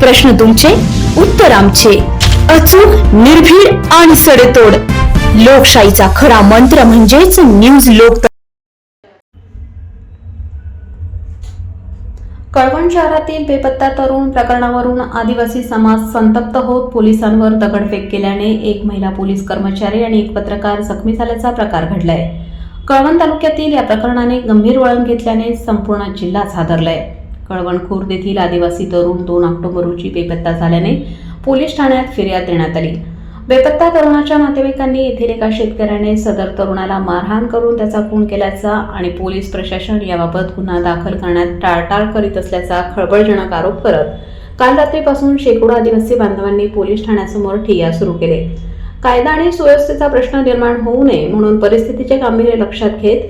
प्रश्न तुमचे उत्तर आमचे. अचूक निर्भीड आणि सडेतोड. लोकशाहीचा खरा मंत्र म्हणजेच न्यूज लोक कळवण शहरातील बेपत्ता तरुण प्रकरणावरून आदिवासी समाज संतप्त होत पोलिसांवर दगडफेक केल्याने एक महिला पोलीस कर्मचारी आणि एक पत्रकार जखमी झाल्याचा प्रकार घडलाय. कळवण तालुक्यातील या प्रकरणाने गंभीर वळण घेतल्याने संपूर्ण जिल्हाच हादरलाय कळवणखोर देखील येथील आदिवासी तरुण दोन ऑक्टोबर रोजी बेपत्ता झाल्याने पोलीस ठाण्यात फिर्याद देण्यात आली. बेपत्ता तरुणाच्या नातेवाईकांनी येथील एका शेतकऱ्याने सदर तरुणाला मारहाण करून त्याचा खून केल्याचा आणि पोलीस प्रशासन याबाबत गुन्हा दाखल करण्यात टाळटाळ करीत असल्याचा खळबळजनक आरोप करत काल रात्रीपासून शेकडो आदिवासी बांधवांनी पोलीस ठाण्यासमोर ठिय्या सुरू केले. कायदा आणि सुव्यवस्थेचा प्रश्न निर्माण होऊ नये म्हणून परिस्थितीचे गांभीर्य लक्षात घेत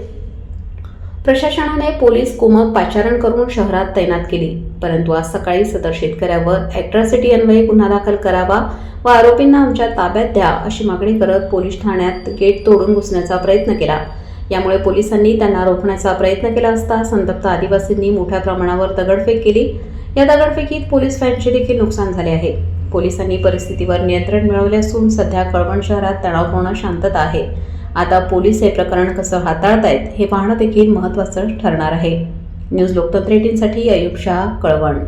प्रशासनाने पोलीस कुमक पाचारण करून शहरात तैनात केली. परंतु आज सकाळी सदर शेतकऱ्यावर अॅट्रॉसिटी अन्वये गुन्हा दाखल करावा व आरोपींना आमच्या ताब्यात द्या अशी मागणी करत पोलीस ठाण्यात गेट तोडून घुसण्याचा प्रयत्न केला. यामुळे पोलिसांनी त्यांना रोखण्याचा प्रयत्न केला असता संतप्त आदिवासींनी मोठ्या प्रमाणावर दगडफेक केली. या दगडफेकीत पोलीस व्हॅनचे देखील नुकसान झाले आहे. पोलिसांनी परिस्थितीवर नियंत्रण मिळवले असून सध्या कळवण शहरात तणावपूर्ण शांतता आहे. आता पोलीस हे प्रकरण कसं हाताळतायत हे पाहणं देखील महत्त्वाचं ठरणार आहे. न्यूज लोकतंत्र एटीनसाठी अयुब शाह कळवण.